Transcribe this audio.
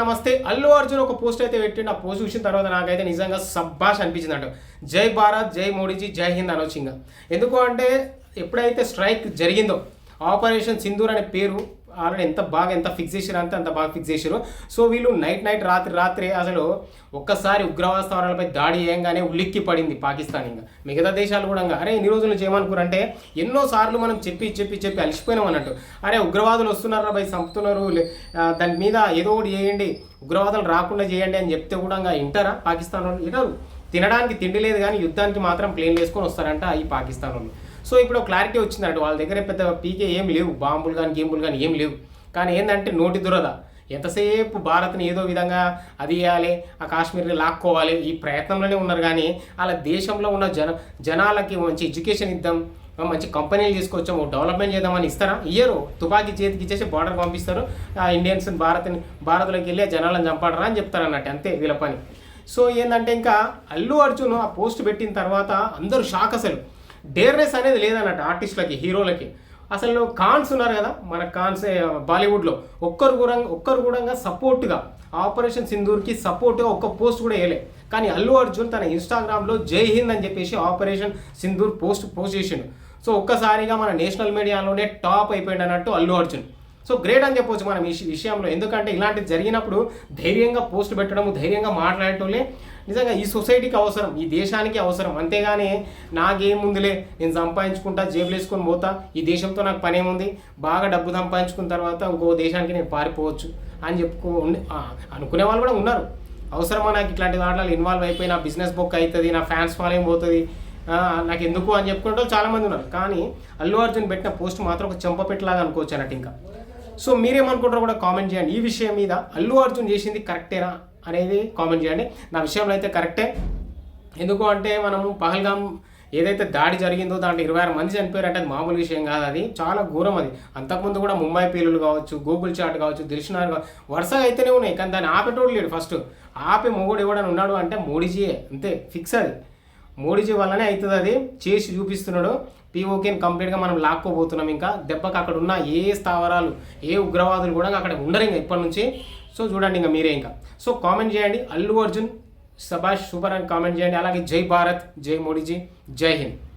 నమస్తే. అల్లు అర్జున్ ఒక పోస్ట్ అయితే పెట్టిండు. ఆ పోస్ట్ చూసిన తర్వాత నాకైతే నిజంగా సబ్బాష్ అనిపించింది అంట జై భారత్ జై మోడీజీ జై హింద్ అనొచ్చు ఎందుకు అంటే ఎప్పుడైతే స్ట్రైక్ జరిగిందో ఆపరేషన్ సింధూర్ అనే పేరు ఆల్రెడీ ఎంత బాగా ఎంత ఫిక్స్ చేసారు అంతే అంత బాగా ఫిక్స్ చేశారు సో వీళ్ళు నైట్ నైట్ రాత్రి రాత్రి అసలు ఒక్కసారి ఉగ్రవాద స్థావరాలపై దాడి చేయంగానే ఉలిక్కి పడింది పాకిస్తాన్ ఇంకా. మిగతా దేశాలు కూడా ఇంకా, అరే ఇన్ని రోజులు చేయమనుకోరంటే ఎన్నో సార్లు మనం చెప్పి చెప్పి చెప్పి అలసిపోయినాం అన్నట్టు. అరే ఉగ్రవాదులు వస్తున్నారా భయ్ చంపుతున్నారు. లే- దాని మీద ఏదో ఒకటి చేయండి. ఉగ్రవాదులు రాకుండా చేయండి అని చెప్తే కూడా ఇంకా వింటారా పాకిస్తాన్ వాళ్ళు? వినరు. తినడానికి తిండి లేదు కానీ యుద్ధానికి మాత్రం ప్లేన్ వేసుకొని వస్తారంట ఈ పాకిస్తాన్ వాళ్ళు. సో ఇప్పుడు క్లారిటీ వచ్చిందంట వాళ్ళ దగ్గర పెద్ద పీకే ఏం లేవు బాంబులు కానీ గేమ్లు కానీ ఏం లేవు. కానీ ఏంటంటే నోటి దురద. ఎంతసేపు భారత్ని ఏదో విధంగా అది చేయాలి ఆ కాశ్మీర్ని లాక్కోవాలి ఈ ప్రయత్నంలోనే ఉన్నారు కానీ అలా దేశంలో ఉన్న జన జనాలకి మంచి ఎడ్యుకేషన్ ఇద్దాం మంచి కంపెనీలు తీసుకొచ్చాము డెవలప్మెంట్ చేద్దామని ఇస్తారా? ఇయ్యరు. తుపాకీ చేతికి ఇచ్చేసి బార్డర్ పంపిస్తారు. ఆ ఇండియన్స్ భారత్ని భారత్లోకి వెళ్ళి జనాలను చంపడరా అని చెప్తారు అన్నట్టు. అంతే వీళ్ళ పని. సో ఏంటంటే ఇంకా అల్లు అర్జున్ ఆ పోస్ట్ పెట్టిన తర్వాత అందరూ షాక్ అసలు. డేర్నెస్ అనేది లేదన్నట్టు ఆర్టిస్టులకి హీరోలకి. అసలు కాన్స్ ఉన్నారు కదా మన కాన్స్ బాలీవుడ్లో. ఒక్కరు కూడా ఒక్కరు కూడా సపోర్ట్గా ఆపరేషన్ సింధూర్కి సపోర్ట్గా ఒక్క పోస్ట్ కూడా వేయలే. కానీ అల్లు అర్జున్ తన ఇన్స్టాగ్రామ్లో జై హింద్ అని చెప్పేసి ఆపరేషన్ సింధూర్ పోస్ట్ పోస్ట్ చేసిండు. సో ఒక్కసారిగా మన నేషనల్ మీడియాలోనే టాప్ అయిపోయింది అన్నట్టు అల్లు అర్జున్. సో గ్రేట్ అని చెప్పొచ్చు మనం ఈ విషయంలో. ఎందుకంటే ఇలాంటివి జరిగినప్పుడు ధైర్యంగా పోస్ట్ పెట్టడం ధైర్యంగా మాట్లాడటంలే నిజంగా ఈ సొసైటీకి అవసరం ఈ దేశానికి అవసరం. అంతేగాని నాకేముందిలే నేను సంపాదించుకుంటా జేబులు వేసుకొని పోతా ఈ దేశంతో నాకు పని ఏముంది బాగా డబ్బు సంపాదించుకున్న తర్వాత ఇంకో దేశానికి నేను పారిపోవచ్చు అని చెప్పుకో ఉండి- అనుకునే వాళ్ళు కూడా ఉన్నారు. అవసరమా నాకు ఇట్లాంటి దాంట్లో? ఇన్వాల్వ్ అయిపోయి నా బిజినెస్ బుక్ అవుతుంది నా ఫ్యాన్స్ ఫాలోయింగ్ పోతుంది నాకు ఎందుకు అని చెప్పుకునే చాలామంది ఉన్నారు. కానీ అల్లు అర్జున్ పెట్టిన పోస్ట్ మాత్రం ఒక చెంపపెట్టలాగా అనుకోవచ్చు అన్నట్టు ఇంకా. సో మీరేమనుకుంటారో కూడా కామెంట్ చేయండి. ఈ విషయం మీద అల్లు అర్జున్ చేసింది కరెక్టేనా? అనేది కామెంట్ చేయండి. నా విషయంలో అయితే కరెక్టే. ఎందుకు అంటే మనము పహల్గాం ఏదైతే దాడి జరిగిందో దాంట్లో ఇరవై ఆరు మంది చనిపోయారు అంటే అది మామూలు విషయం కాదు అది. చాలా ఘోరం అది. అంతకుముందు కూడా ముంబై పీలులు కావచ్చు గూగుల్ చాట్ కావచ్చు దిల్షనార్ కావచ్చు వరుసగా అయితేనే ఉన్నాయి. కానీ దాన్ని ఆపేటోడు లేడు ఫస్ట్. ఆపే మొగుడు ఎవడని ఉన్నాడు అంటే మోడీజీయే. అంతే. ఫిక్స్ అది. మోడీజీ వల్లనే అవుతుంది అది. చేసి చూపిస్తున్నాడు. పీఓకేని కంప్లీట్గా మనం లాక్కోబోతున్నాం ఇంకా. దెబ్బకి అక్కడ ఉన్న ఏ స్థావరాలు ఏ ఉగ్రవాదులు కూడా అక్కడ ఉండరు ఇంకా ఇప్పటి నుంచి. సో చూడండి ఇంకా మీరే ఇంకా. సో కామెంట్ చేయండి. అల్లు అర్జున్ సభాష్ సూపర్ అని కామెంట్ చేయండి. అలాగే జై భారత్ జై మోడీజీ జై హింద్.